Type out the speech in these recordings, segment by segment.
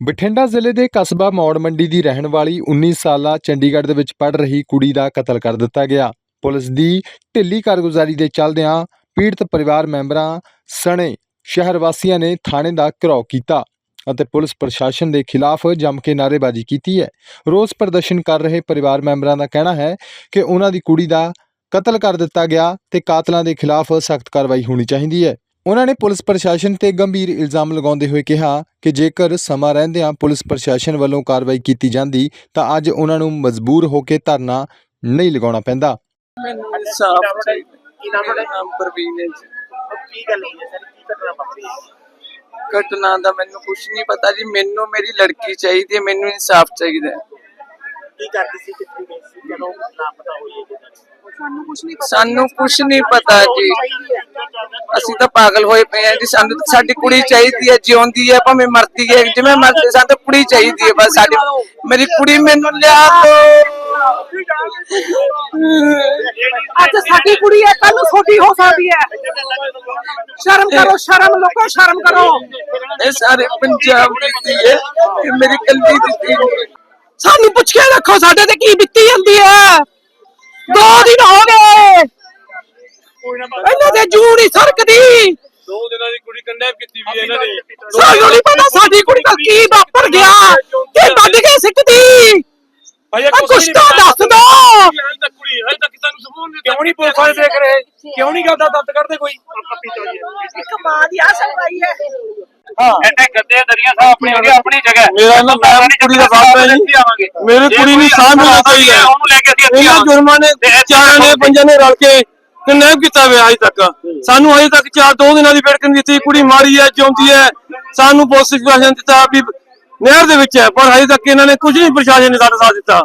ਬਠਿੰਡਾ ਜ਼ਿਲ੍ਹੇ ਦੇ ਕਸਬਾ ਮੌੜ ਮੰਡੀ ਦੀ ਰਹਿਣ ਵਾਲੀ 19 ਸਾਲਾ ਚੰਡੀਗੜ੍ਹ ਦੇ ਵਿੱਚ ਪੜ ਰਹੀ ਕੁੜੀ ਦਾ ਕਤਲ ਕਰ ਦਿੱਤਾ ਗਿਆ। ਪੁਲਿਸ ਦੀ ਢਿੱਲੀ ਕਾਰਗੁਜ਼ਾਰੀ ਦੇ ਚੱਲਦਿਆਂ ਪੀੜਤ ਪਰਿਵਾਰ ਮੈਂਬਰਾਂ ਸਣੇ ਸ਼ਹਿਰ ਵਾਸੀਆਂ ਨੇ ਥਾਣੇ ਦਾ ਘਿਰਾਓ ਕੀਤਾ ਅਤੇ ਪੁਲਿਸ ਪ੍ਰਸ਼ਾਸਨ ਦੇ ਖਿਲਾਫ ਜੰਮ ਕੇ ਨਾਅਰੇਬਾਜ਼ੀ ਕੀਤੀ ਹੈ। ਰੋਸ ਪ੍ਰਦਰਸ਼ਨ ਕਰ ਰਹੇ ਪਰਿਵਾਰ ਮੈਂਬਰਾਂ ਦਾ ਕਹਿਣਾ ਹੈ ਕਿ ਉਹਨਾਂ ਦੀ ਕੁੜੀ ਦਾ ਕਤਲ ਕਰ ਦਿੱਤਾ ਗਿਆ ਤੇ ਕਾਤਲਾਂ ਦੇ ਖਿਲਾਫ ਸਖਤ ਕਾਰਵਾਈ ਹੋਣੀ ਚਾਹੀਦੀ ਹੈ। ਉਹਨਾਂ ਨੇ ਪੁਲਿਸ ਪ੍ਰਸ਼ਾਸਨ ਤੇ ਗੰਭੀਰ ਇਲਜ਼ਾਮ ਲਗਾਉਂਦੇ ਹੋਏ ਕਿਹਾ ਕਿ ਜੇਕਰ ਸਮਾਂ ਰਹਿੰਦਿਆਂ ਪੁਲਿਸ ਪ੍ਰਸ਼ਾਸਨ ਵੱਲੋਂ ਕਾਰਵਾਈ ਕੀਤੀ ਜਾਂਦੀ ਤਾਂ ਅੱਜ ਉਹਨਾਂ ਨੂੰ ਮਜਬੂਰ ਹੋ ਕੇ ਧਰਨਾ ਨਹੀਂ ਲਗਾਉਣਾ ਪੈਂਦਾ ਮੈਨੂੰ ਇਨਸਾਫ ਚਾਹੀਦਾ ਕੀ ਨਾਮ ਮੇਰਾ ਤੁਹਾਡਾ? ਨਾਮ ਪ੍ਰਵੀਨ ਹੈ ਜੀ। ਉਹ ਕੀ ਗੱਲ ਹੋਈ ਹੈ ਸਰ ਕੀ ਘਟਨਾ ਵਾਪਰੀ ਘਟਨਾ ਦਾ ਮੈਨੂੰ ਕੁਝ ਨਹੀਂ ਪਤਾ ਜੀ ਮੈਨੂੰ ਮੇਰੀ ਲੜਕੀ ਚਾਹੀਦੀ ਹੈ ਮੈਨੂੰ ਇਨਸਾਫ ਚਾਹੀਦਾ ਕੀ ਕਰਦੀ ਸੀ ਕਿੱਥੇ ਜਦੋਂ ਲਾਪਤਾ ਹੋਈ ਹੈ ਜਿਹਦਾ ਸਾਨੂੰ ਕੁਝ ਨਹੀਂ ਸਾਨੂੰ ਕੁਝ ਨਹੀਂ ਪਤਾ ਜੀ। ਅਸੀਂ ਤਾਂ ਪਾਗਲ ਹੋਏ ਪਏ ਆ ਜੀ ਸਾਨੂੰ ਤਾਂ ਸਾਡੀ ਕੁੜੀ ਚਾਹੀਦੀ ਹੈ ਜਿਉਂਦੀ ਹੈ ਭਾਵੇਂ ਮਰਦੀ ਹੈ ਜਿਵੇਂ ਮਰਦੀ ਸਾਨੂੰ ਤਾਂ ਕੁੜੀ ਚਾਹੀਦੀ ਹੈ ਬਸ ਸਾਡੀ। ਮੇਰੀ ਕੁੜੀ ਮੈਨੂੰ ਲਿਆ ਦਿਓ ਅੱਜ ਸਾਡੀ ਕੁੜੀ ਹੈ ਕੱਲ ਨੂੰ ਛੋਟੀ ਹੋ ਸਕਦੀ ਹੈ। ਸ਼ਰਮ ਕਰੋ ਸ਼ਰਮ ਲੋਕੋ ਸ਼ਰਮ ਕਰੋ। ਇਹ ਸਾਰੇ ਪੰਜਾਬ ਦੀ ਹੈ ਇਹ ਮੇਰੀ ਕੱਲੀ ਦੀ ਸਾਨੂੰ ਪੁੱਛ ਕੇ ਰੱਖੋ ਸਾਡੇ ਤੇ ਕੀ ਦੋ ਦਿਨ ਹੋ ਗਏ। ਇਹਨਾਂ ਦੇ ਜੂ ਨਹੀਂ ਸਰਕਦੀ। ਦੋ ਦਿਨਾਂ ਦੀ ਕੁੜੀ ਕੰਡੈਪ ਕੀਤੀ ਵੀ ਇਹਨਾਂ ਨੇ। ਸਾਨੂੰ ਨਹੀਂ ਪਤਾ ਸਾਡੀ ਕੁੜੀ ਦਾ ਕੀ ਵਾਪਰ ਗਿਆ। ਕਿ ਵੱਢ ਕੇ ਸਿੱਕਦੀ ਆ ਕੁਛ ਤਾਂ ਦੱਸ ਦੋ। ਹਾਲੇ ਤੱਕ ਕੁੜੀ ਹਾਲੇ ਤੱਕ ਸਾਨੂੰ ਸਬੂਤ ਨਹੀਂ ਕਿਉਂ ਨਹੀਂ ਪੁਲਿਸ ਵਾਲੇ ਦੇਖ ਰਹੇ? ਕਿਉਂ ਨਹੀਂ ਗੱਲ ਦਾ ਦਰਦ ਕਰਦੇ ਕੋਈ ਇੱਕ ਮਾਂ ਦੀ ਆ ਹੈ। ਐਡੇ ਗੱਦੇ ਦਰੀਆਂ ਸਾਹਿਬ ਆਪਣੀ ਜਗ੍ਹਾ ਆਪਣੀ ਜਗ੍ਹਾ। ਮੇਰਾ ਨਾਮ ਮੈਂ ਕੁੜੀ ਦਾ ਬਾਪ ਹੈ ਜੀ ਮੇਰੀ ਕੁੜੀ ਨੂੰ ਸਾਂਭ ਮਿਲਣਾ ਚਾਹੀਦਾ। ਹੈ ਉਹਨੂੰ ਲੈ ਕੇ ਅਸੀਂ ਇੱਥੇ ਇਹਨਾਂ ਆਵਾਂਗੇ। ਜੁਰਮਾਂ ਨੇ ਚਾਰਾਂ ਨੇ ਪੰਜਾਂ ਨੇ ਰਲ ਕੇ ਕਿੰਨੈਪ ਕੀਤਾ ਹੋਇਆ ਅਜੇ ਤੱਕ? ਸਾਨੂੰ ਅਜੇ ਤੱਕ ਚਾਰ ਦੋ ਦਿਨਾਂ ਦੀ ਵੇਟ ਕਰਨੀ ਦਿੱਤੀ। ਕੁੜੀ ਮਾਰੀ ਹੈ ਜਿਉਂਦੀ ਹੈ। ਸਾਨੂੰ ਪੁਲਿਸ ਦਿੱਤਾ ਵੀ ਨਹਿਰ ਦੇ ਵਿੱਚ ਹੈ ਪਰ ਅਜੇ ਤੱਕ ਇਹਨਾਂ ਨੇ ਕੁਝ ਨਹੀਂ ਪ੍ਰਸ਼ਾਸਨ ਨੇ ਸਾਡਾ ਸਾਥ ਦਿੱਤਾ।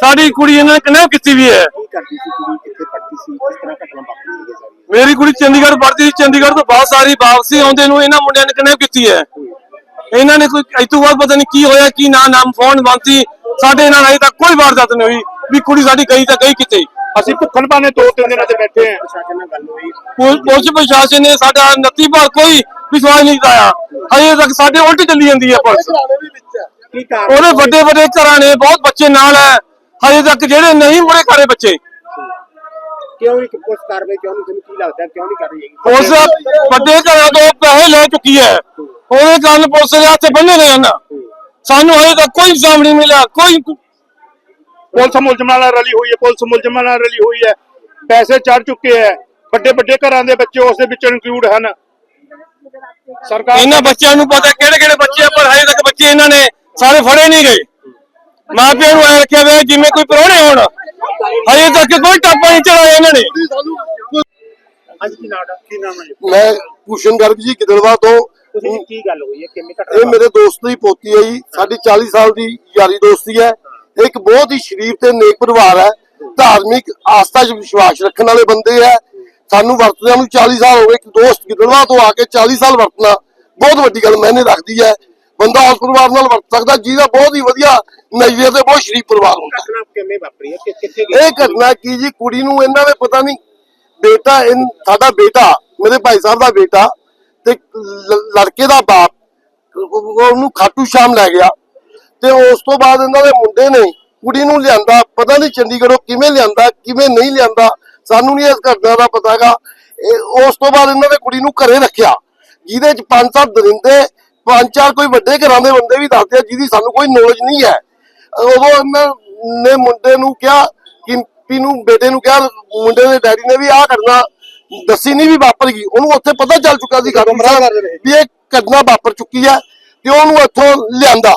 ਸਾਡੀ ਕੁੜੀ ਇਹਨਾਂ ਨੇ ਕਿੰਨੈਪ ਕੀਤੀ ਵੀ ਹੈ। ਕੀ ਕਰਦੀ ਸੀ ਕੁੜੀ? ਕਿੱਥੇ ਪੜਦੀ ਸੀ? ਕਿਸ ਤਰ੍ਹਾਂ ਘਟਨਾ ਵਾਪਰੀ ਹੈ ਮੇਰੀ ਕੁੜੀ ਚੰਡੀਗੜ੍ਹ ਪੜ੍ਹਦੀ ਸੀ ਚੰਡੀਗੜ੍ਹ ਤੋਂ ਬਹੁਤ ਸਾਰੀ ਵਾਪਸੀ ਆਉਂਦੇ ਨੂੰ ਇਹਨਾਂ ਮੁੰਡਿਆਂ ਨੇ ਕਿੰਨੈਪ ਕੀਤੀ ਹੈ। ਇਹਨਾਂ ਨੇ ਕੋਈ ਅੱਜ ਤੋਂ ਬਾਅਦ ਪਤਾ ਨਹੀਂ ਕੀ ਹੋਇਆ ਕੀ ਨਾ ਨਾਮ ਫੋਨ ਬੰਦੀ ਸਾਡੇ ਨਾਲ ਅਜੇ ਤੱਕ ਕੋਈ ਵਾਰਦਾਤ ਨਹੀਂ ਹੋਈ ਵੀ ਕੁੜੀ ਸਾਡੀ ਗਈ ਤਾਂ ਗਈ ਕਿਤੇ। ਅਸੀਂ ਭੁੱਖਣ ਭਾਨੇ ਦੋ ਤਿੰਨ ਦਿਨਾਂ ਤੇ ਬੈਠੇ ਆਂ ਪ੍ਰਸ਼ਾਸਨ ਨਾਲ ਗੱਲ ਹੋਈ। ਪੁਲ- ਪੁਲਿਸ ਪ੍ਰਸ਼ਾਸਨ ਨੇ ਸਾਡਾ ਨੱਤੀ ਭਾਰ ਕੋਈ ਵਿਸ਼ਵਾਸ ਨਹੀਂ ਦਿਵਾਇਆ ਹਜੇ ਤੱਕ ਸਾਡੇ ਉਲਟ ਚੱਲੀ ਜਾਂਦੀ ਹੈ ਪੁਲਿਸ। ਉਹਦੇ ਵੱਡੇ ਵੱਡੇ ਘਰਾਂ ਨੇ ਬਹੁਤ ਬੱਚੇ ਨਾਲ ਹੈ। ਹਜੇ ਤੱਕ ਜਿਹੜੇ ਨਹੀਂ ਮੁੜੇ ਘਰੇ ਬੱਚੇ। ਕਿਉਂ ਨਹੀਂ ਪੁਲਿਸ ਕਾਰਵਾਈ ਕਿਉਂ ਨਹੀਂ ਤੁਹਾਨੂੰ ਕੀ ਲੱਗਦਾ ਕਿਉਂ ਨਹੀਂ ਕਰ ਰਹੀ ਹੈਗੀ? ਪੁਲਿਸ ਵੱਡੇ ਘਰਾਂ ਤੋਂ ਪੈਸੇ ਲੈ ਚੁੱਕੀ ਹੈ। ਉਹਦੇ ਕਾਰਨ ਪੁਲਿਸ ਦੇ ਹੱਥ ਬੰਨੇ ਗਏ ਹਨ। ਸਾਨੂੰ ਹਜੇ ਤੱਕ ਕੋਈ ਇਲਜ਼ਾਮ ਨਹੀਂ ਮਿਲਿਆ। ਕੋਈ ਪੁਲਿਸ ਮੁਲਜ਼ਮਾਂ ਨਾਲ ਰਲੀ ਹੋਈ ਹੈ ਪੁਲਿਸ ਮੁਲਜ਼ਮਾਂ ਨਾਲ ਰਲੀ ਹੋਈ ਹੈ। ਪੈਸੇ ਚੜ ਚੁੱਕੇ ਹੈ। ਵੱਡੇ ਵੱਡੇ ਘਰਾਂ ਦੇ ਬੱਚੇ ਉਸ ਦੇ ਵਿੱਚ ਇਨਕਲੂਡ ਹਨ। ਸਰਕਾਰ ਇਹਨਾਂ ਬੱਚਿਆਂ ਨੂੰ ਪਤਾ ਕਿਹੜੇ ਕਿਹੜੇ ਬੱਚੇ ਪਰ ਹਜੇ ਤੱਕ ਬੱਚੇ ਇਹਨਾਂ ਨੇ ਸਾਰੇ ਫੜੇ ਨਹੀਂ ਗਏ। ਮਾਪਿਆਂ ਨੂੰ ਐ ਰੱਖਿਆ ਹੋਇਆ ਜਿਵੇਂ ਕੋਈ ਪ੍ਰਾਹੁਣੇ ਹੋਣ। ਹਜੇ ਤੱਕ ਕੋਈ ਟਾਪਾ ਨਹੀਂ ਚੜਾਇਆ ਇਹਨਾਂ ਨੇ। ਅੱਜ ਕੀ ਨਾਮ ਕੀ ਨਾਮ ਹੈ ਜੀ? ਮੈਂ ਭੂਸ਼ਣ ਗਰਗ ਜੀ ਗਿੱਦੜਵਾ ਤੋਂ ਤੁਸੀਂ ਕੀ ਗੱਲ ਹੋਈ ਹੈ? ਕਿੰਨੀ ਘਟਨਾ ਇਹ ਮੇਰੇ ਦੋਸਤ ਦੀ ਪੋਤੀ ਹੈ ਜੀ। ਸਾਡੀ 40 ਸਾਲ ਦੀ ਯਾਰੀ ਦੋਸਤੀ ਹੈ ਇੱਕ ਬਹੁਤ ਹੀ ਸ਼ਰੀਫ ਤੇ ਨੇਕ ਪਰਿਵਾਰ ਹੈ। ਧਾਰਮਿਕ ਆਸਥਾ 'ਚ ਵਿਸ਼ਵਾਸ ਰੱਖਣ ਵਾਲੇ ਬੰਦੇ ਹੈ। ਸਾਨੂੰ ਵਰਤਦਿਆਂ ਨੂੰ 40 ਸਾਲ ਹੋ ਗਏ। ਇੱਕ ਦੋਸਤ ਗਿੱਦੜਵਾ ਤੋਂ ਆ ਕੇ 40 ਸਾਲ ਵਰਤਣਾ ਬਹੁਤ ਵੱਡੀ ਗੱਲ ਮੈਨੇ ਰੱਖਦੀ ਹੈ। ਬੰਦਾ ਉਸ ਪਰਿਵਾਰ ਨਾਲ ਵਰਤ ਸਕਦਾ ਜਿਹਦਾ ਬਹੁਤ ਹੀ ਵਧੀਆ ਨਜ਼ਰੀਏ ਤੇ ਬਹੁਤ ਸ਼ਰੀਫ ਪਰਿਵਾਰ ਹੁੰਦਾ। ਘਟਨਾ ਕਿਵੇਂ ਵਾਪਰੀ ਹੈ? ਕਿ ਕਿੱਥੇ ਗਈ? ਇਹ ਘਟਨਾ ਕੀ ਜੀ? ਕੁੜੀ ਨੂੰ ਇਹਨਾਂ ਨੇ ਪਤਾ ਨਹੀਂ ਬੇਟਾ ਸਾਡਾ ਬੇਟਾ ਮੇਰੇ ਭਾਈ ਸਾਹਿਬ ਦਾ ਬੇਟਾ ਤੇ ਲੜਕੇ ਦਾ ਬਾਪ ਉਹ- ਉਹਨੂੰ ਖਾਟੂ ਸ਼ਾਮ ਲੈ ਗਿਆ ਤੇ ਉਸ ਤੋਂ ਬਾਅਦ ਇਹਨਾਂ ਦੇ ਮੁੰਡੇ ਨੇ ਕੁੜੀ ਨੂੰ ਲਿਆਂਦਾ ਪਤਾ ਨਹੀਂ ਚੰਡੀਗੜ੍ਹੋਂ ਕਿਵੇਂ ਲਿਆਂਦਾ ਕਿਵੇਂ ਨਹੀਂ ਲਿਆਂਦਾ ਸਾਨੂੰ ਨਹੀਂ ਇਸ ਘਟਨਾ ਦਾ ਪਤਾਗਾ ਉਸ ਤੋਂ ਬਾਅਦ ਇਹਨਾਂ ਨੇ ਕੁੜੀ ਨੂੰ ਘਰੇ ਰੱਖਿਆ ਜਿਹਦੇ ਚ ਪੰਜ ਸੱਤ ਦਰਿੰਦੇ ਪੰਜ ਚਾਰ ਕੋਈ ਵੱਡੇ ਘਰਾਂ ਦੇ ਬੰਦੇ ਵੀ ਦੱਸਦੇ ਆ ਜਿਹਦੀ ਸਾਨੂੰ ਕੋਈ ਨੌਲੇਜ ਨਹੀਂ ਹੈ। ਉਦੋਂ ਇਹਨਾਂ ਨੇ ਮੁੰਡੇ ਨੂੰ ਕਿਹਾ ਕਿ ਪੀ ਨੂੰ ਬੇਟੇ ਨੂੰ ਕਿਹਾ ਮੁੰਡੇ ਦੇ ਡੈਡੀ ਨੇ ਵੀ ਆਹ ਕਰਨਾ ਦੱਸੀ ਨਹੀਂ ਵੀ ਵਾਪਰ ਗਈ। ਉਹਨੂੰ ਉੱਥੇ ਪਤਾ ਚੱਲ ਚੁੱਕਾ ਸੀ ਘਰੋਂ ਵੀ ਇਹ ਘਟਨਾ ਵਾਪਰ ਚੁੱਕੀ ਹੈ ਤੇ ਉਹਨੂੰ ਇੱਥੋਂ ਲਿਆਂਦਾ।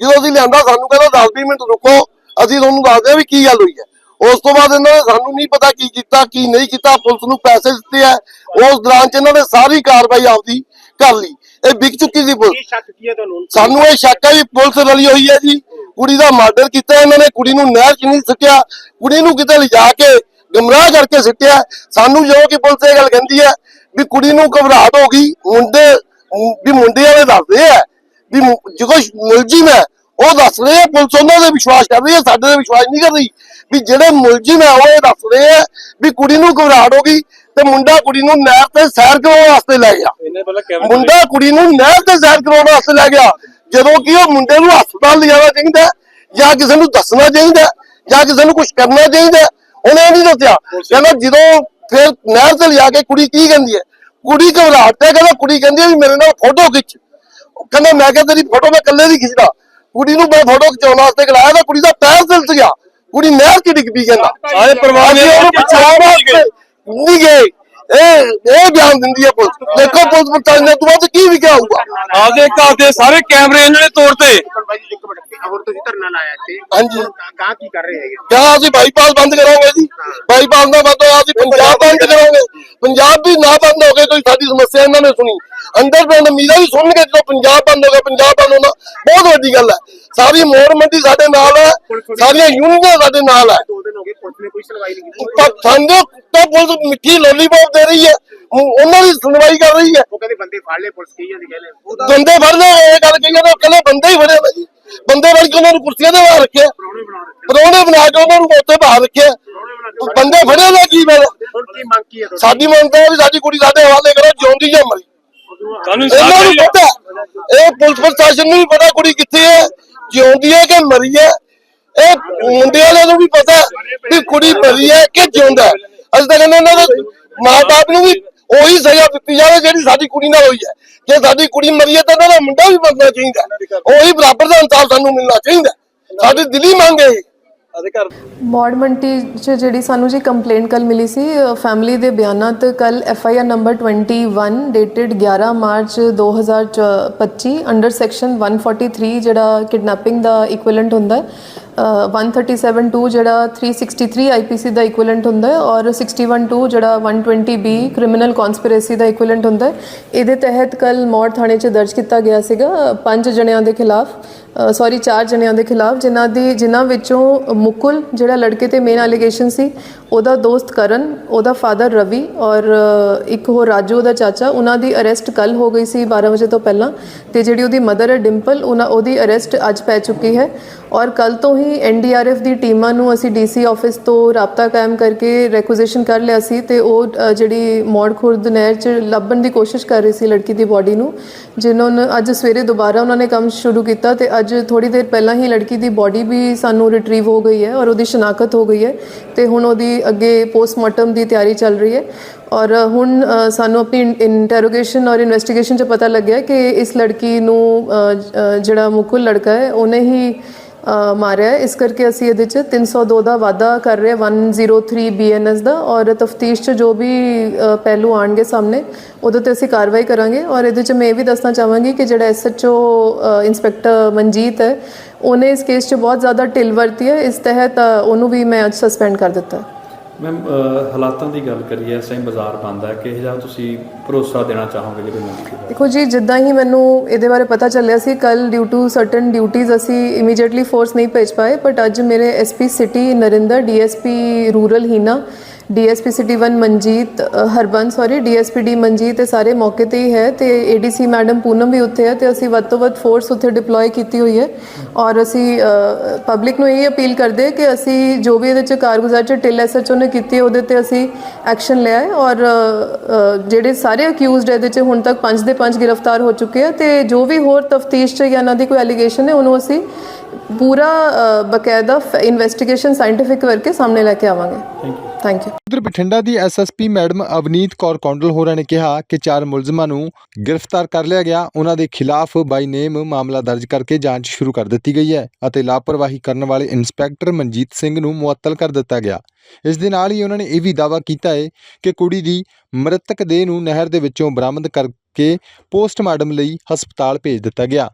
ਜਦੋਂ ਅਸੀਂ ਲਿਆਂਦਾ ਸਾਨੂੰ ਕਹਿੰਦਾ 10 ਮਿੰਟ ਰੁਕੋ ਅਸੀਂ ਤੁਹਾਨੂੰ ਦੱਸਦੇ ਹਾਂ ਵੀ ਕੀ ਗੱਲ ਹੋਈ ਹੈ। ਉਸ ਤੋਂ ਬਾਅਦ ਇਹਨਾਂ ਨੇ ਸਾਨੂੰ ਨਹੀਂ ਪਤਾ ਕੀ ਕੀਤਾ ਕੀ ਨਹੀਂ ਕੀਤਾ ਪੁਲਿਸ ਨੂੰ ਪੈਸੇ ਦਿੱਤੇ ਆ ਉਸ ਦੌਰਾਨ ਚ ਇਹਨਾਂ ਨੇ ਸਾਰੀ ਕਾਰਵਾਈ ਆਪਦੀ ਕਰ ਲਈ। ਇਹ ਵਿਕ ਚੁੱਕੀ ਸੀ ਪੁਲਿਸ। ਕੀ ਸ਼ੱਕ ਕੀ ਹੈ ਤੁਹਾਨੂੰ? ਸਾਨੂੰ ਇਹ ਸ਼ੱਕ ਹੈ ਵੀ ਪੁਲਿਸ ਰਲੀ ਹੋਈ ਹੈ ਜੀ। ਕੁੜੀ ਦਾ ਮਰਡਰ ਕੀਤਾ ਇਹਨਾਂ ਨੇ ਕੁੜੀ ਨੂੰ ਨਹਿਰ 'ਚ ਨਹੀਂ ਸਿੱਟਿਆ। ਕੁੜੀ ਨੂੰ ਕਿਤੇ ਲਿਜਾ ਕੇ ਗਮਰਾਹ ਕਰਕੇ ਸਿੱਟਿਆ। ਸਾਨੂੰ ਜੋ ਕਿ ਪੁਲਿਸ ਇਹ ਗੱਲ ਕਹਿੰਦੀ ਹੈ ਵੀ ਕੁੜੀ ਨੂੰ ਘਬਰਾਹਟ ਹੋ ਗਈ। ਮੁੰਡੇ ਵੀ ਮੁੰਡੇ ਵਾਲੇ ਦੱਸਦੇ ਆ ਵੀ ਜੋ ਮੁਲਜ਼ਮ ਹੈ ਉਹ ਦੱਸ ਰਹੇ ਆ ਪੁਲਿਸ ਉਹਨਾਂ ਦੇ ਵਿਸ਼ਵਾਸ ਕਰ ਰਹੀ ਹੈ ਸਾਡੇ ਤੇ ਵਿਸ਼ਵਾਸ ਨਹੀਂ ਕਰ ਰਹੀ। ਵੀ ਜਿਹੜੇ ਮੁਲਜ਼ਮ ਹੈ ਉਹ ਇਹ ਦੱਸ ਰਹੇ ਆ ਵੀ ਕੁੜੀ ਨੂੰ ਘਬਰਾਹਟ ਹੋ ਗਈ ਤੇ ਮੁੰਡਾ ਕੁੜੀ ਨੂੰ ਨਹਿਰ ਤੇ ਸੈਰ ਕਰਾਉਣ ਵਾਸਤੇ ਲੈ ਗਿਆ। ਮੁੰਡਾ ਕੁੜੀ ਨੂੰ ਨਹਿਰ ਤੇ ਸੈਰ ਕਰਾਉਣ ਵਾਸਤੇ ਲੈ ਗਿਆ। ਜਦੋਂ ਕਿ ਉਹ ਮੁੰਡੇ ਨੂੰ ਹਸਪਤਾਲ ਲਿਜਾਣਾ ਚਾਹੀਦਾ ਜਾਂ ਕਿਸੇ ਨੂੰ ਦੱਸਣਾ ਚਾਹੀਦਾ ਜਾਂ ਕਿਸੇ ਨੂੰ ਕੁਝ ਕਰਨਾ ਚਾਹੀਦਾ। ਉਹਨੇ ਨਹੀਂ ਦੱਸਿਆ। ਕਹਿੰਦਾ ਜਦੋਂ ਫਿਰ ਨਹਿਰ ਤੇ ਲਿਜਾ ਕੇ ਕੁੜੀ ਕੀ ਕਹਿੰਦੀ ਹੈ? ਕੁੜੀ ਘਬਰਾਹਟ ਤੇ ਕਹਿੰਦਾ ਕੁੜੀ ਕਹਿੰਦੀ ਹੈ ਵੀ ਮੇਰੇ ਨਾਲ ਫੋਟੋ ਖਿੱਚ। ਕਹਿੰਦਾ ਮੈਂ ਕਿਹਾ ਤੇਰੀ ਫੋਟੋ ਮੈਂ ਇਕੱਲੇ ਦੀ ਖਿੱਚਦਾ। ਕੁੜੀ ਨੂੰ ਮੈਂ ਫੋਟੋ ਖਿਚਾਉਣ ਵਾਸਤੇ ਗਲਾਇਆ ਤਾਂ ਕੁੜੀ ਦਾ ਪੈਰ ਸਿਲਟ ਗਿਆ। ਕੁੜੀ ਨਹਿਰ 'ਚ ਡਿੱਗ ਪਈ ਕਹਿੰਦਾ। ਸਾਰੇ ਪਰਿਵਾਰ ਨੇ ਉਹਨੂੰ ਬਚਾਉਣ ਵਾਸਤੇ ਨਹੀਂ ਗਏ। ਇਹ ਇਹ ਬਿਆਨ ਦਿੰਦੀ ਹੈ ਪੁਲਿਸ। ਦੇਖੋ ਪੁਲਿਸ ਨੇ ਤੋਂ ਬਾਅਦ ਕੀ ਵਿਕਿਆ ਹੋਊਗਾ। ਆਪਦੇ ਘਰ ਦੇ ਸਾਰੇ ਕੈਮਰੇ ਇਹਨਾਂ ਨੇ ਤੋੜਤੇ ਬਾਈ ਜੀ ਇੱਕ ਮਿੰਟ। ਹੋਰ ਤੁਸੀਂ ਧਰਨਾ ਲਾਇਆ ਇੱਥੇ। ਹਾਂਜੀ। ਗਾਂ ਕੀ ਕਰ ਰਹੇ ਹੈਗੇ? ਜਾਂ ਅਸੀਂ ਬਾਈਪਾਸ ਬੰਦ ਕਰਾਂਗੇ ਜੀ? ਬਾਈਪਾਸ ਦਾ ਮਤਲਬ ਅਸੀਂ ਪੰਜਾਬ ਬੰਦ ਕਰਾਂਗੇ। ਪੰਜਾਬ ਵੀ ਨਾ ਬੰਦ ਹੋ ਗਏ ਕੋਈ ਸਾਡੀ ਸਮੱਸਿਆ ਇਹਨਾਂ ਨੇ ਸੁਣੀ। ਅੰਡਰਗਰਾਉਂਡ ਮੀਡੀਆ ਵੀ ਸੁਣਨਗੇ ਜਦੋਂ ਪੰਜਾਬ ਬੰਦ ਹੋ ਗਿਆ ਪੰਜਾਬ ਬੰਦ ਹੋਣਾ ਬਹੁਤ ਵੱਡੀ ਗੱਲ ਹੈ। ਸਾਰੀ ਮੋੜ ਮੰਡੀ ਸਾਡੇ ਨਾਲ ਹੈ ਸਾਰੀਆਂ ਯੂਨੀਅਨਾਂ ਸਾਡੇ ਨਾਲ ਹੈ। ਦੋ ਦਿਨ ਹੋ ਗਏ ਪੁਲਿਸ ਨੇ ਕੋਈ ਸੁਣਵਾਈ ਨਹੀਂ ਕੀਤੀ। ਪਰ ਸਾਨੂੰ ਤਾਂ ਪੁਲਿਸ ਮਿੱਠੀ ਲੋਲੀਪੌਪ ਦੇ ਰਹੀ ਹੈ। ਉਹ- ਉਹਨਾਂ ਦੀ ਸੁਣਵਾਈ ਕਰ ਰਹੀ ਹੈ। ਉਹ ਕਹਿੰਦੇ ਬੰਦੇ ਫੜ ਲਏ ਪੁਲਿਸ ਕਹੀ ਜਾਂਦੀ ਕਹਿੰਦੇ ਬੰਦੇ ਫੜਨੇ ਇਹ ਗੱਲ ਕਹੀ ਜਾਂਦੇ ਕੱਲੇ ਬੰਦੇ ਹੀ ਫੜੇ ਜੀ ਬੰਦੇ ਫੜ ਕੇ ਉਹਨਾਂ ਨੂੰ ਕੁਰਸੀਆਂ ਤੇ ਬਾਹਰ ਰੱਖਿਆ। ਪਰੌਣੇ ਬਣਾ ਕੇ ਉਹਨਾਂ ਨੂੰ ਉੱਥੇ ਬਾਹਰ ਰੱਖਿਆ। ਬੰਦੇ ਫੜੇ ਦਾ ਕੀ ਫਾਇਦਾ? ਹੁਣ ਕੀ ਮੰਗ ਕੀ ਹੈ ਤੁਹਾਡੀ? ਸਾਡੀ ਮੰਗ ਹੈ ਵੀ ਸਾਡੀ ਕੁੜੀ ਸਾਡੇ ਹਵਾਲੇ ਕਰੋ ਜਿਉਂਦੀ ਜਾਂ ਮਰੀ। ਇਹਨਾਂ ਨੂੰ ਪਤਾ। ਇਹ ਪੁਲਿਸ ਪ੍ਰਸ਼ਾਸਨ ਨੂੰ ਵੀ ਪਤਾ ਕੁੜੀ ਕਿੱਥੇ ਹੈ। ਜਿਉਂਦੀ ਹੈ ਕਿ ਮਰੀ ਹੈ? ਇਹ ਮੁੰਡਿਆਂ ਵਾਲਿਆਂ ਨੂੰ ਵੀ ਪਤਾ ਹੈ ਵੀ ਕੁੜੀ ਮਰੀ ਹੈ ਕਿ ਜਿਉਂਦਾ ਅਸੀਂ ਤਾਂ ਕਹਿੰਦੇ ਇਹਨਾਂ ਦੇ ਮਾਪੇ ਨੂੰ ਵੀ ਉਹੀ ਸਜ਼ਾ ਦਿੱਤੀ ਜਾਵੇ ਜਿਹੜੀ ਸਾਡੀ ਕੁੜੀ ਨਾਲ ਹੋਈ ਹੈ। ਜੇ ਸਾਡੀ ਕੁੜੀ ਮਰੀ ਹੈ ਤਾਂ ਇਹਨਾਂ ਦਾ ਮੁੰਡਾ ਵੀ ਮਰਨਾ ਚਾਹੀਦਾ ਉਹੀ ਬਰਾਬਰ ਦਾ ਇਨਸਾਫ ਸਾਨੂੰ ਮਿਲਣਾ ਚਾਹੀਦਾ ਸਾਡੀ ਦਿੱਲੀ ਮੰਗ ਹੈ ਇਹ। ਮੌੜ ਮੰਟੀ 'ਚ ਜਿਹੜੀ ਸਾਨੂੰ ਜੀ ਕੰਪਲੇਂਟ ਕੱਲ ਮਿਲੀ ਸੀ ਫੈਮਿਲੀ ਦੇ ਬਿਆਨਾਂ ਤੇ ਕੱਲ F I R number 21 dated 11 March 2025 under section 143 ਜਿਹੜਾ ਕਿਡਨੈਪਿੰਗ ਦਾ ਇਕੁਇਵਲੈਂਟ ਹੁੰਦਾ ਹੈ ਅ, 137.2 ਜਿਹੜਾ 363 ਆਈਪੀਸੀ ਦਾ ਇਕੁਇਵਲੈਂਟ ਹੁੰਦਾ ਹੈ ਔਰ 61.2 ਜਿਹੜਾ 120 ਬੀ ਕ੍ਰਿਮੀਨਲ ਕਨਸਪੀਰੇਸੀ ਦਾ ਇਕੁਇਵਲੈਂਟ ਹੁੰਦਾ ਹੈ ਇਹਦੇ ਤਹਿਤ ਕੱਲ ਮੌੜ ਥਾਣੇ 'ਚ ਦਰਜ ਕੀਤਾ ਗਿਆ ਸੀਗਾ ਪੰਜ ਜਣਿਆਂ ਦੇ ਖਿਲਾਫ ਸੌਰੀ ਚਾਰ ਜਣਿਆਂ ਦੇ ਖਿਲਾਫ, ਜਿਨ੍ਹਾਂ ਦੀ ਜਿਨ੍ਹਾਂ ਵਿੱਚੋਂ ਮੁਕੁਲ, ਜਿਹੜਾ ਲੜਕੇ ਤੇ ਮੇਨ ਅਲੀਗੇਸ਼ਨ ਸੀ, ਉਹਦਾ ਦੋਸਤ ਕਰਨ, ਉਹਦਾ ਫਾਦਰ ਰਵੀ ਔਰ ਇੱਕ ਹੋਰ ਰਾਜੂ, ਉਹਦਾ ਚਾਚਾ, ਉਹਨਾਂ ਦੀ ਅਰੈਸਟ ਕੱਲ ਹੋ ਗਈ ਸੀ 12 ਵਜੇ ਤੋਂ ਪਹਿਲਾਂ ਤੇ ਜਿਹੜੀ ਉਹਦੀ ਮਦਰ ਹੈ ਡਿੰਪਲ, ਉਹਨਾਂ ਉਹਦੀ ਅਰੈਸਟ ਅੱਜ ਪੈ ਚੁੱਕੀ ਹੈ। ਔਰ ਕੱਲ ਤੋਂ ਹੀ ਐਨਡੀਆਰਐਫ ਦੀ ਟੀਮਾਂ ਨੂੰ ਅਸੀਂ ਡੀਸੀ ਆਫਿਸ ਤੋਂ ਰਾਬਤਾ ਕਾਇਮ ਕਰਕੇ ਰੈਕੁਜੀਸ਼ਨ ਕਰ ਲਿਆ ਸੀ ਤੇ ਉਹ ਜਿਹੜੀ ਮੌੜ ਖੁਰਦ ਨਹਿਰ 'ਚ ਲੱਭਣ ਦੀ ਕੋਸ਼ਿਸ਼ ਕਰ ਰਹੀ ਸੀ ਲੜਕੀ ਦੀ ਬਾਡੀ ਨੂੰ, ਜਿਨ੍ਹਾਂ ਨੇ ਅੱਜ ਸਵੇਰੇ ਦੁਬਾਰਾ ਉਹਨਾਂ ਨੇ ਕੰਮ ਸ਼ੁਰੂ ਕੀਤਾ ਤੇ ਅੱਜ ਥੋੜੀ ਦੇਰ ਪਹਿਲਾਂ ਹੀ ਲੜਕੀ ਦੀ ਬਾਡੀ ਵੀ ਸਾਨੂੰ ਰਿਟਰੀਵ ਹੋ ਗਈ ਹੈ ਔਰ ਉਹਦੀ ਸ਼ਨਾਖਤ ਹੋ ਗਈ ਹੈ ਤੇ ਹੁਣ ਉਹਦੀ ਅੱਗੇ ਪੋਸਟਮਾਰਟਮ ਦੀ ਤਿਆਰੀ ਚੱਲ ਰਹੀ ਹੈ ਔਰ ਹੁਣ ਸਾਨੂੰ ਆਪਣੀ ਇੰਟਰੋਗੇਸ਼ਨ ਔਰ ਇਨਵੈਸਟੀਗੇਸ਼ਨ 'ਚ ਪਤਾ ਲੱਗਿਆ ਕਿ ਇਸ ਲੜਕੀ ਨੂੰ ਜਿਹੜਾ ਮੁਕੁਲ ਲੜਕਾ ਹੈ, ਉਹਨੇ ਹੀ ਮਾਰਿਆ ਇਸ ਕਰਕੇ ਅਸੀਂ ਇਹਦੇ 'ਚ 302 ਦਾ ਵਾਅਦਾ ਕਰ ਰਹੇ ਹਾਂ। 103 ਬੀਐਨਐਸ ਦਾ ਔਰ ਤਫਤੀਸ਼ 'ਚ ਜੋ ਵੀ ਪਹਿਲੂ ਆਣਗੇ ਸਾਹਮਣੇ, ਉਹਦੇ ਤੇ ਅਸੀਂ ਕਾਰਵਾਈ ਕਰਾਂਗੇ। ਔਰ ਇਹਦੇ 'ਚ ਮੈਂ ਇਹ ਵੀ ਦੱਸਣਾ ਚਾਹਾਂਗੀ ਕਿ ਜਿਹੜਾ ਐਸਐਚਓ ਇੰਸਪੈਕਟਰ ਮਨਜੀਤ ਹੈ, ਉਹਨੇ ਇਸ ਕੇਸ 'ਚ ਬਹੁਤ ਜ਼ਿਆਦਾ ਢਿੱਲ ਵਰਤੀ ਹੈ। ਇਸ ਤਹਿਤ ਉਹਨੂੰ ਵੀ ਮੈਂ ਅੱਜ ਸਸਪੈਂਡ ਕਰ ਦਿੱਤਾ। ਮੈਮ ਹਾਲਾਤਾਂ ਦੀ ਗੱਲ ਕਰੀਏ, ਇਸ ਬਾਜ਼ਾਰ ਬੰਦ ਹੈ, ਕਿਹੋ ਜਿਹਾ ਤੁਸੀਂ ਭਰੋਸਾ ਦੇਣਾ ਚਾਹੋਗੇ ਜਿਹੜੇ ਮੰਤਰੀ ਦੇਖੋ ਜੀ, ਜਿੱਦਾਂ ਹੀ ਮੈਨੂੰ ਇਹਦੇ ਬਾਰੇ ਪਤਾ ਚੱਲਿਆ ਸੀ ਕੱਲ ਡਿਊ ਟੂ ਸਰਟਨ ਡਿਊਟੀਆਂ ਅਸੀਂ ਇਮੀਡੀਏਟਲੀ ਫੋਰਸ ਨਹੀਂ ਭੇਜ ਪਾਏ ਬਟ ਅੱਜ ਮੇਰੇ SP city Narinder DSP rural Heena DSP city 1 Manjeet ਅ, Harbans sorry DSP D Manjeet ਇਹ ਸਾਰੇ ਮੌਕੇ ਤੇ ਹੀ ਹੈ ਤੇ ਏਡੀਸੀ ਮੈਡਮ ਪੂਨਮ ਵੀ ਉੱਥੇ ਹੈ ਤੇ ਅਸੀਂ ਵੱਧ ਤੋਂ ਵੱਧ ਫੋਰਸ ਉੱਥੇ ਡਿਪਲੋਏ ਕੀਤੀ ਹੋਈ ਹੈ ਔਰ ਅਸੀਂ ਪਬਲਿਕ ਨੂੰ ਇਹ ਅਪੀਲ ਕਰਦੇ ਕਿ ਅਸੀਂ ਜੋ ਵੀ ਇਹਦੇ ਚ ਕਾਰਗੁਜ਼ਾਰ ਚ ਟਿਲ ਐਸਐਚਓ ਨੇ ਕੀਤੀ ਉਹਦੇ ਤੇ ਅਸੀਂ ਐਕਸ਼ਨ ਲਿਆ ਹੈ ਔਰ ਜਿਹੜੇ ਸਾਰੇ ਅਕਿਊਜ਼ਡ ਇਹਦੇ ਚ ਹੁਣ ਤੱਕ 5 ਦੇ 5 ਗ੍ਰਿਫਤਾਰ ਹੋ ਚੁੱਕੇ ਆ ਤੇ ਜੋ ਵੀ ਹੋਰ ਤਫਤੀਸ਼ ਚ ਜਾਂ ਇਹਨਾਂ ਦੀ ਕੋਈ ਐਲੀਗੇਸ਼ਨ ਹੈ ਉਹਨੂੰ ਅਸੀਂ ਪੂਰਾ ਅ, ਬਕਾਇਦਾ ਇਨਵੈਸਟੀਗੇਸ਼ਨ ਸਾਇੰਟੀਫਿਕ ਕਰਕੇ ਸਾਹਮਣੇ ਲੈ ਕੇ ਆਵਾਂਗੇ। ਥੈਂਕ ਯੂ ਉਧਰ ਬਠਿੰਡਾ ਦੀ ਐਸਐਸਪੀ ਮੈਡਮ ਅਵਨੀਤ ਕੌਰ ਕੌਂਡਲ ਹੋਰਾਂ ਨੇ ਕਿਹਾ ਕਿ ਚਾਰ ਮੁਲਜ਼ਮਾਂ ਨੂੰ ਗ੍ਰਿਫਤਾਰ ਕਰ ਲਿਆ ਗਿਆ। ਉਹਨਾਂ ਦੇ ਖਿਲਾਫ ਬਾਈ ਨੇਮ ਮਾਮਲਾ ਦਰਜ ਕਰਕੇ ਜਾਂਚ ਸ਼ੁਰੂ ਕਰ ਦਿੱਤੀ ਗਈ ਹੈ ਅਤੇ ਲਾਪਰਵਾਹੀ ਕਰਨ ਵਾਲੇ ਇੰਸਪੈਕਟਰ ਮਨਜੀਤ ਸਿੰਘ ਨੂੰ ਮੁਅੱਤਲ ਕਰ ਦਿੱਤਾ ਗਿਆ। ਇਸ ਦੇ ਨਾਲ ਹੀ ਉਹਨਾਂ ਨੇ ਇਹ ਵੀ ਦਾਅਵਾ ਕੀਤਾ ਹੈ ਕਿ ਕੁੜੀ ਦੀ ਮ੍ਰਿਤਕ ਦੇਹ ਨੂੰ ਨਹਿਰ ਦੇ ਵਿੱਚੋਂ ਬਰਾਮਦ ਕਰਕੇ ਪੋਸਟਮਾਰਟਮ ਲਈ ਹਸਪਤਾਲ ਭੇਜ ਦਿੱਤਾ ਗਿਆ।